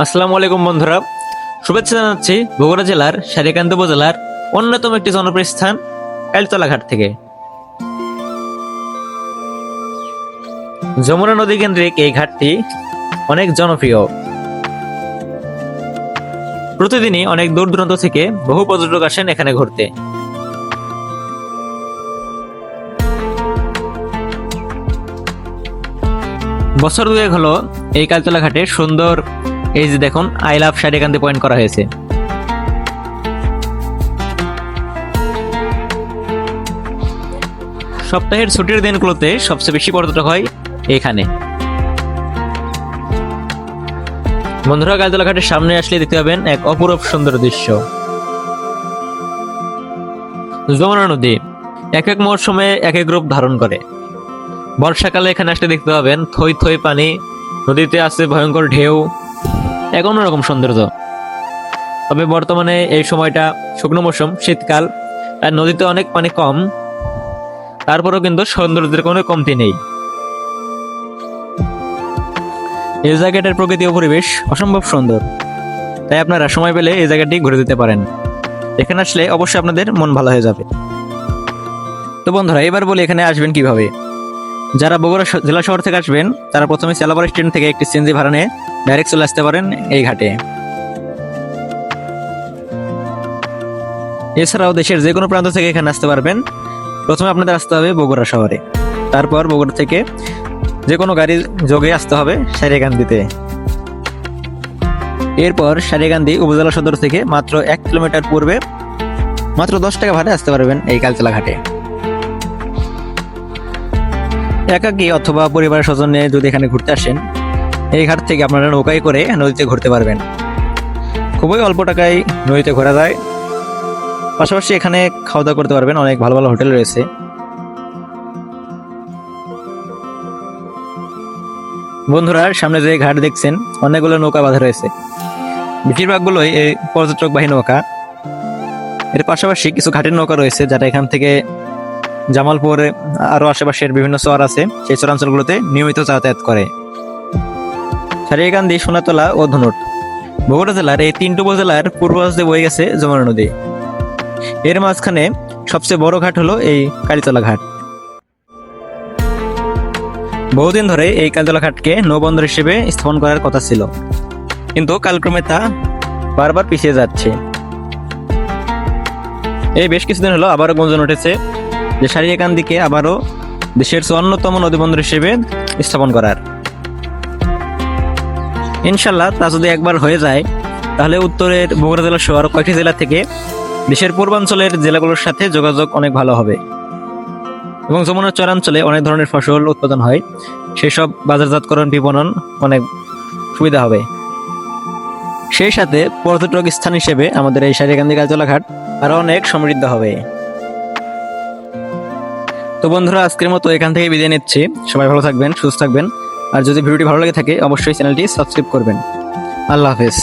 আসসালামু আলাইকুম বন্ধুরা। শুভেচ্ছা জানাচ্ছি বগুড়া জেলার সারিকান্ত উপজেলার অন্যতম একটি জনপ্রিয় স্থান কালতলা ঘাট থেকে। যমুনা নদী কেন্দ্রিক এই ঘাটটি অনেক জনপ্রিয়। প্রতিদিনই অনেক দূর দূরান্ত থেকে বহু পর্যটক আসেন এখানে ঘুরতে। বছর দুয়েক হলো এই কালতলা ঘাটে সুন্দর এই যে দেখুন আই লাভ সারিকান্তি পয়েন্ট করা হয়েছে। সপ্তাহের ছুটির দিনগুলোতে সবচেয়ে বেশি পর্যটক হয় এখানে। বন্ধুরা কালতলা ঘাটের সামনে আসলে দেখতে পাবেন এক অপরূপ সুন্দর দৃশ্য। যমুনা নদী এক এক মরশুমে এক এক রূপ ধারণ করে। বর্ষাকালে এখানে আসলে দেখতে পাবেন থই থই পানি, নদীতে আছে ভয়ঙ্কর ঢেউ এক অন্যরকম সৌন্দর্য। তবে বর্তমানে এই সময়টা শুকনো মৌসুম, শীতকাল, আর নদীতে অনেক পানি কম। তারপরেও কিন্তু সৌন্দর্যের কোনো কমতি নেই। এই জায়গাটার প্রকৃতি ও পরিবেশ অসম্ভব সুন্দর। তাই আপনারা সময় পেলে এই জায়গাটি ঘুরে দিতে পারেন। এখানে আসলে অবশ্যই আপনাদের মন ভালো হয়ে যাবে। তো বন্ধুরা, এবার বলি এখানে আসবেন কীভাবে। যারা বগুড়া জেলা শহর থেকে আসবেন, তারা প্রথমে সেলাবার স্ট্যান্ড থেকে একটি সিএনজি ভাড়া নিয়ে ডাইরেক্ট চলে আসতে পারেন এই ঘাটে। এছাড়াও দেশের যে কোনো প্রান্ত থেকে এখানে আসতে পারবেন। প্রথমে আপনাদের আসতে হবে বগুড়া শহরে। তারপর বগুড়া থেকে যে কোনো গাড়ি যোগে আসতে হবে সারিয়াকান্দিতে এরপর সারিয়াকান্দি উপজেলা সদর থেকে মাত্র এক কিলোমিটার পূর্বে মাত্র দশ টাকা ভাড়া আসতে পারবেন এই কালতলা ঘাটে। একাকী অথবা পরিবারের স্বজন যদি এখানে ঘুরতে আসেন এই ঘাট থেকে আপনারা নৌকায় করে নদীতে ঘুরতে পারবেন। খুবই অল্প টাকায় নদীতে ঘোরা যায়। পাশাপাশি এখানে খাওয়া দাওয়া করতে পারবেন, অনেক ভালো ভালো হোটেল রয়েছে। বন্ধুরা, সামনে যে ঘাট দেখছেন, অনেকগুলো নৌকা বাঁধা রয়েছে। বেশিরভাগগুলোই এই পর্যটকবাহী নৌকা। এর পাশাপাশি কিছু ঘাটের নৌকা রয়েছে, যারা এখান থেকে জামালপুর আরও আশেপাশের বিভিন্ন চর আছে, সেই চরাঞ্চলগুলোতে নিয়মিত যাতায়াত করে। সারিয়াকান্দি সোনাতলা ও ধনুট। বগুড়া জেলার এই তিনটি উপজেলার পূর্ব পাশে বয়ে গেছে যমুনা নদী। এর মাঝখানে সবচেয়ে বড় ঘাট হলো এই কালীতলা ঘাট। বহুদিন ধরে এই কালীতলা ঘাটকে নৌবন্দর হিসেবে স্থাপন করার কথা ছিল। কিন্তু কালক্রমে তা বারবার পিছিয়ে যাচ্ছে। এই বেশ কিছুদিন হলো আবারও গুঞ্জন উঠেছে যে, সারিয়াকান্দিকে আবারও দেশের চুয়ান্নতম নদীবন্দর হিসেবে স্থাপন করার। ইনশাল্লাহ তা যদি একবার হয়ে যায়, তাহলে উত্তরের বগুড়া জেলা সহ আরও কয়েকটি জেলা থেকে দেশের পূর্বাঞ্চলের জেলাগুলোর সাথে যোগাযোগ অনেক ভালো হবে। এবং যমুনার চরাঞ্চলে অনেক ধরনের ফসল উৎপাদন হয়। সেসব বাজারজাতকরণ, বিপণন অনেক সুবিধা হবে। সেই সাথে পর্যটক স্থান হিসেবে আমাদের এই সারিকান্দি কাজলা ঘাট আরও অনেক সমৃদ্ধ হবে। তো বন্ধুরা, আজকের মতো এখান থেকে বিদায় নিচ্ছি। সবাই ভালো থাকবেন, সুস্থ থাকবেন। আর যদি ভিডিওটি ভালো লাগে থাকে অবশ্যই চ্যানেলটি সাবস্ক্রাইব করবেন। আল্লাহ হাফেজ।